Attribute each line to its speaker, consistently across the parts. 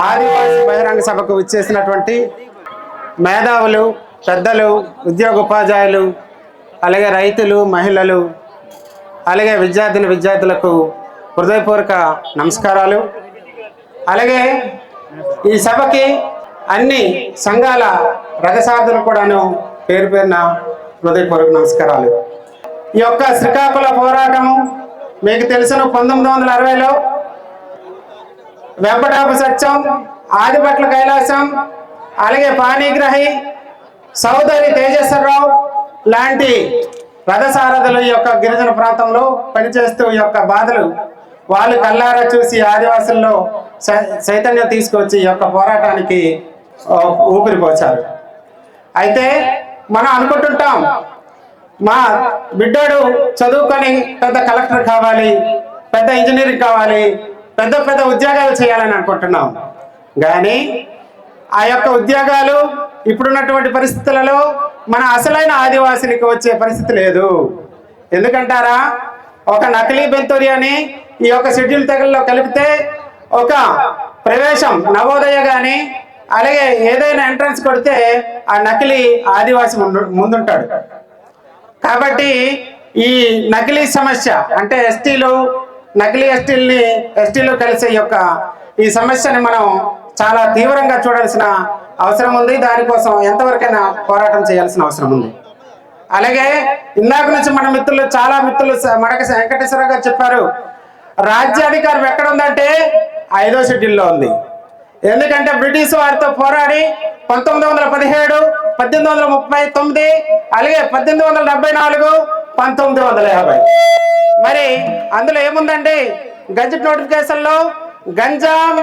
Speaker 1: ఆదివాసి బహిరంగ సభకు విచ్చేసినటువంటి మేధావులు పెద్దలు ఉద్యోగ ఉపాధ్యాయులు అలాగే రైతులు మహిళలు అలాగే విద్యార్థిని విద్యార్థులకు హృదయపూర్వక నమస్కారాలు. అలాగే ఈ సభకి అన్ని సంఘాల రథసార్థులు కూడాను పేరు పేరున హృదయపూర్వక నమస్కారాలు. ఈ యొక్క శ్రీకాకుళ పోరాటము మీకు తెలుసును పంతొమ్మిది వందల అరవైలో వెంపటాప సత్యం ఆదిపట్ల కైలాసం అలాగే పాణిగ్రహి సౌదరి తేజేశ్వరరావు లాంటి రథసారథుల యొక్క గిరిజన ప్రాంతంలో పనిచేస్తూ ఈ యొక్క బాధలు వాళ్ళు కల్లారా చూసి ఆదివాసుల్లో చైతన్యం తీసుకొచ్చి ఈ యొక్క పోరాటానికి ఊపిరిపోచారు అయితే మనం అనుకుంటుంటాం మా బిడ్డోడు చదువుకొని పెద్ద కలెక్టర్ కావాలి పెద్ద ఇంజనీరింగ్ కావాలి పెద్ద పెద్ద ఉద్యోగాలు చేయాలని అనుకుంటున్నాం. కానీ ఆ యొక్క ఉద్యోగాలు ఇప్పుడున్నటువంటి పరిస్థితులలో మన అసలైన ఆదివాసులకు వచ్చే పరిస్థితి లేదు. ఎందుకంటారా? ఒక నకిలీ బెంతూరి అని ఈ యొక్క షెడ్యూల్ తెగల్లో కలిపితే ఒక ప్రవేశం నవోదయ కానీ అలాగే ఏదైనా ఎంట్రన్స్ కొడితే ఆ నకిలీ ఆదివాసి ముందుంటాడు. కాబట్టి ఈ నకిలీ సమస్య అంటే ఎస్టీలు నకిలీ ఎస్టీల్ని ఎస్టీలు కలిసే యొక్క ఈ సమస్యని మనం చాలా తీవ్రంగా చూడాల్సిన అవసరం ఉంది. దానికోసం ఎంతవరకైనా పోరాటం చేయాల్సిన అవసరం ఉంది. అలాగే ఇందాక నుంచి మన మిత్రులు చాలా మిత్రులు మడక వెంకటేశ్వర గారు చెప్పారు రాజ్యాధికారం ఎక్కడ ఉందంటే ఐదో షెడ్యూల్లో ఉంది. ఎందుకంటే బ్రిటిష్ వారితో పోరాడి పంతొమ్మిది వందల పదిహేడు పద్దెనిమిది వందల ముప్పై తొమ్మిది అలాగే పద్దెనిమిది వందల డెబ్బై నాలుగు పంతొమ్మిది వందల యాభై. మరి అందులో ఏముందండి? గజెట్ నోటిఫికేషన్లో గంజాం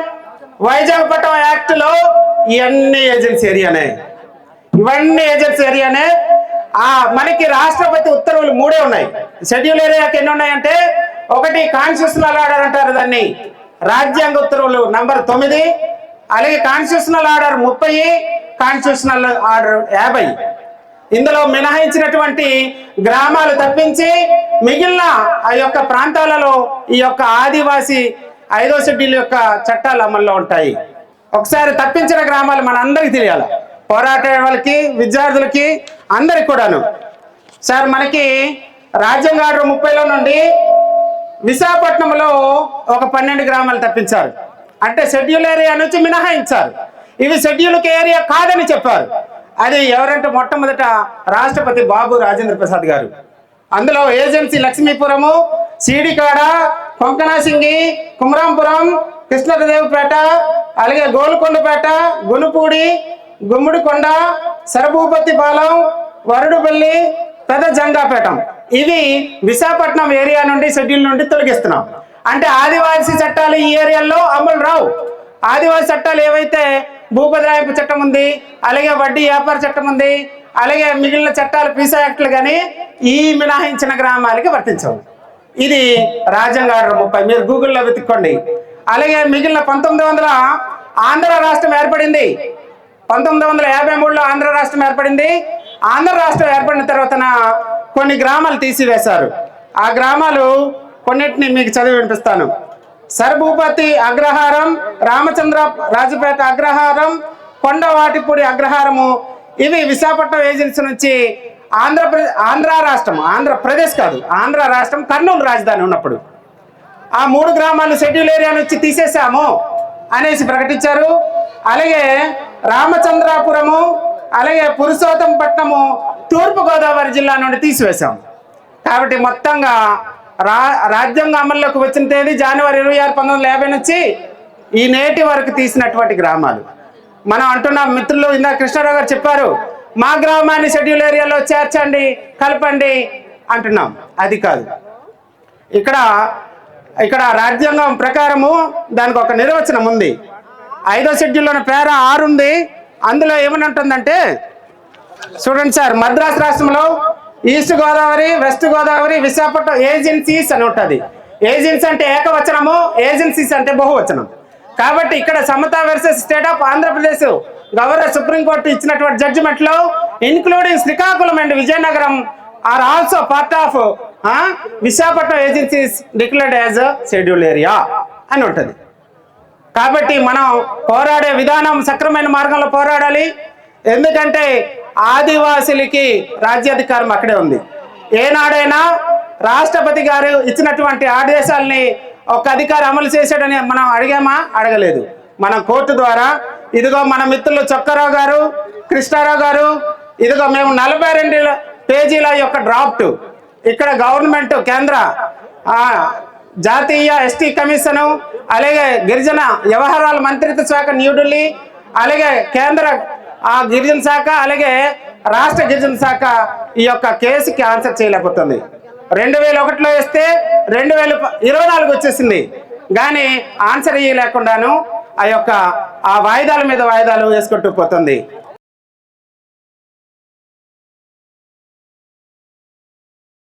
Speaker 1: వైజాగ్ పట్టం యాక్ట్లో ఇవన్నీ ఏజెన్సీ ఏరియానే. ఇవన్నీ ఏజెన్సీ ఏరియానే. ఆ మనకి రాష్ట్రపతి ఉత్తర్వులు మూడే ఉన్నాయి. షెడ్యూల్ ఏరియాకి ఎన్ని ఉన్నాయంటే ఒకటి కాన్స్టిట్యూషనల్ ఆర్డర్ అంటారు దాన్ని. రాజ్యాంగ ఉత్తర్వులు నంబర్ తొమ్మిది అలాగే కాన్స్టిట్యూషనల్ ఆర్డర్ ముప్పై కాన్స్టిట్యూషనల్ ఆర్డర్ యాభై. ఇందులో మినహాయించినటువంటి గ్రామాలు తప్పించి మిగిలిన ఆ యొక్క ప్రాంతాలలో ఈ యొక్క ఆదివాసి ఐదో షెడ్యూల్ యొక్క చట్టాలు అమల్లో ఉంటాయి. ఒకసారి తప్పించిన గ్రామాలు మన అందరికి తెలియాలి. పోరాటే వాళ్ళకి విద్యార్థులకి అందరికి కూడాను. సార్ మనకి రాజ్యాంగ ఆర్డర్ ముప్పైలో నుండి విశాఖపట్నంలో ఒక పన్నెండు గ్రామాలు తప్పించారు. అంటే షెడ్యూల్ ఏరియా నుంచి మినహాయించారు. ఇవి షెడ్యూల్ ఏరియా కాదని చెప్పారు. అది ఎవరంటే మొట్టమొదట రాష్ట్రపతి బాబు రాజేంద్ర ప్రసాద్ గారు. అందులో ఏజెన్సీ లక్ష్మీపురము సీడికాడ కొంకణాసింగి కుమరాంపురం కృష్ణదేవపేట అలాగే గోల్కొండపేట గునుపూడి గుమ్మిడికొండ సరభూపతిపాలెం వరుడుపల్లి పెద్ద జంగాపేటం. ఇవి విశాఖపట్నం ఏరియా నుండి షెడ్యూల్ నుండి తొలగిస్తున్నాం. అంటే ఆదివాసీ చట్టాలు ఈ ఏరియాలో అమలు రావు. ఆదివాసీ చట్టాలు ఏవైతే భూపదాయపు చట్టం ఉంది అలాగే వడ్డీ వ్యాపార చట్టం ఉంది అలాగే మిగిలిన చట్టాలు పీసా యాక్ట్లు కానీ ఈ మినహాయించిన గ్రామాలకి వర్తించవు. ఇది రాజ్యాంగ ఆర్డర్ ముప్పై. మీరు గూగుల్లో వెతుక్కోండి. అలాగే మిగిలిన పంతొమ్మిది వందల ఆంధ్ర రాష్ట్రం ఏర్పడింది. పంతొమ్మిది వందల యాభై మూడులో ఆంధ్ర రాష్ట్రం ఏర్పడింది. ఆంధ్ర రాష్ట్రం ఏర్పడిన తర్వాత కొన్ని గ్రామాలు తీసివేశారు. ఆ గ్రామాలు కొన్నిటిని మీకు చదివి వినిపిస్తాను. సరభూపతి అగ్రహారం రామచంద్ర రాజపేట అగ్రహారం కొండవాటిపూడి అగ్రహారము. ఇవి విశాఖపట్నం ఏజెన్సీ నుంచి ఆంధ్రప్రదేశ్ ఆంధ్ర రాష్ట్రం ఆంధ్రప్రదేశ్ కాదు ఆంధ్ర రాష్ట్రం కర్నూలు రాజధాని ఉన్నప్పుడు. ఆ మూడు గ్రామాలు షెడ్యూల్ ఏరియా నుంచి తీసేసాము అనేసి ప్రకటించారు. అలాగే రామచంద్రాపురము అలాగే పురుషోత్తంపట్నము తూర్పుగోదావరి జిల్లా నుండి తీసివేశాం కాబట్టి మొత్తంగా రా రాజ్యాంగ అమల్లోకి వచ్చిన తేదీ జనవరి ఇరవై ఆరు పంతొమ్మిది యాభై నుంచి ఈ నేటి వరకు తీసినటువంటి గ్రామాలు. మనం అంటున్నాం మిత్రులు ఇందాక కృష్ణారావు గారు చెప్పారు మా గ్రామాన్ని షెడ్యూల్ ఏరియాలో చేర్చండి కలపండి అంటున్నాం. అది కాదు. ఇక్కడ ఇక్కడ రాజ్యాంగం ప్రకారము దానికి ఒక నిర్వచనం ఉంది. ఐదో షెడ్యూల్లోని పేర ఆరు ఉంది అందులో ఏమని ఉంటుందంటే చూడండి సార్ మద్రాసు రాష్ట్రంలో east Godavari west Godavari Visakhapatnam agencies అని ఉంటుంది. ఏజెన్సీ అంటే ఏకవచనము ఏజెన్సీస్ అంటే బహువచనం. కాబట్టి ఇక్కడ Samata versus state of Andhra Pradesh governor supreme court ఇచ్చినటువంటి జడ్జిమెంట్లో including Srikakulam and Vizianagaram are also part of Visakhapatnam agencies declared as schedule area అని ఉంటుంది. కాబట్టి మనం పోరాడే విధానం సక్రమైన మార్గంలో పోరాడాలి. ఎందుకంటే ఆదివాసులకి రాజ్యాధికారం అక్కడే ఉంది. ఏనాడైనా రాష్ట్రపతి గారు ఇచ్చినటువంటి ఆదేశాలని ఒక అధికారి అమలు చేశాడని మనం అడిగామా? అడగలేదు. మనం కోర్టు ద్వారా ఇదిగో మన మిత్రులు చొక్కరావు గారు కృష్ణారావు గారు ఇదిగో మేము నలభై రెండు పేజీల యొక్క డ్రాఫ్ట్ ఇక్కడ గవర్నమెంట్ కేంద్ర జాతీయ ఎస్టీ కమిషను అలాగే గిరిజన వ్యవహారాల మంత్రిత్వ శాఖ న్యూఢిల్లీ అలాగే కేంద్ర ఆ గిరిజన శాఖ అలాగే రాష్ట్ర గిరిజన శాఖ ఈ యొక్క కేసుకి ఆన్సర్ చేయలేకపోతుంది. రెండు వేల ఒకటిలో వేస్తే రెండు వేల ఇరవై నాలుగు వచ్చేసింది. కానీ ఆన్సర్ ఇయ్యలేకుండాను ఆ యొక్క ఆ వాయిదాల మీద వాయిదాలు వేసుకుంటూ పోతుంది.